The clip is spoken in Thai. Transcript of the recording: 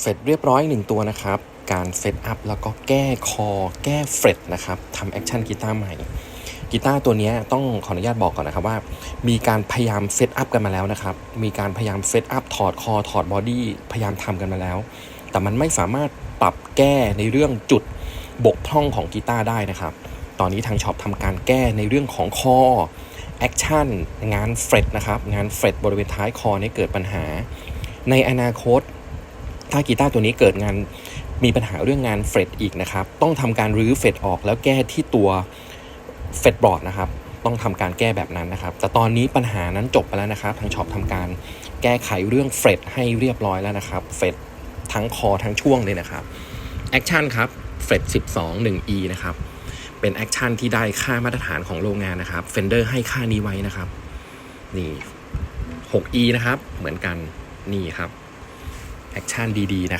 เสร็จเรียบร้อยหนึ่งตัวนะครับ การเซตอัพแล้วก็แก้คอ แก้เฟรตนะครับทำแอคชั่นกีตาร์ใหม่กีตาร์ตัวนี้ต้องขออนุญาตบอกก่อนนะครับว่า มีการพยายามเซตอัพกันมาแล้วนะครับ มีการพยายามเซตอัพถอดคอถอดบอดี้พยายามทำกันมาแล้ว แต่มันไม่สามารถปรับแก้ในเรื่องจุดบกพร่องของกีตาร์ได้นะครับ ตอนนี้ทางช็อปทำการแก้ในเรื่องของคอแอคชั่นงานเฟรตนะครับ งานเฟรตบริเวณท้ายคอนี่เกิดปัญหา ในอนาคต ถ้ากีตาร์ตัวนี้เกิดงานมีปัญหาเรื่องงานเฟรตอีกนะครับ ต้องทำการรื้อเฟรตออกแล้วแก้ที่ตัวเฟรตบอร์ดนะครับ ต้องทำการแก้แบบนั้นนะครับ แต่ตอนนี้ปัญหานั้นจบไปแล้วนะครับ ทางช็อปทำการแก้ไขเรื่องเฟรตให้เรียบร้อยแล้วนะครับ เฟรตทั้งคอทั้งช่วงเลยนะครับ แอคชั่นครับ เฟรต12 1 e นะครับ เป็นแอคชั่นที่ได้ค่ามาตรฐานของโรงงานนะครับ เฟนเดอร์ให้ค่านี้ไว้นะครับ นี่ 6e นะครับ เหมือนกัน นี่ครับ แอคชั่นดีๆนะ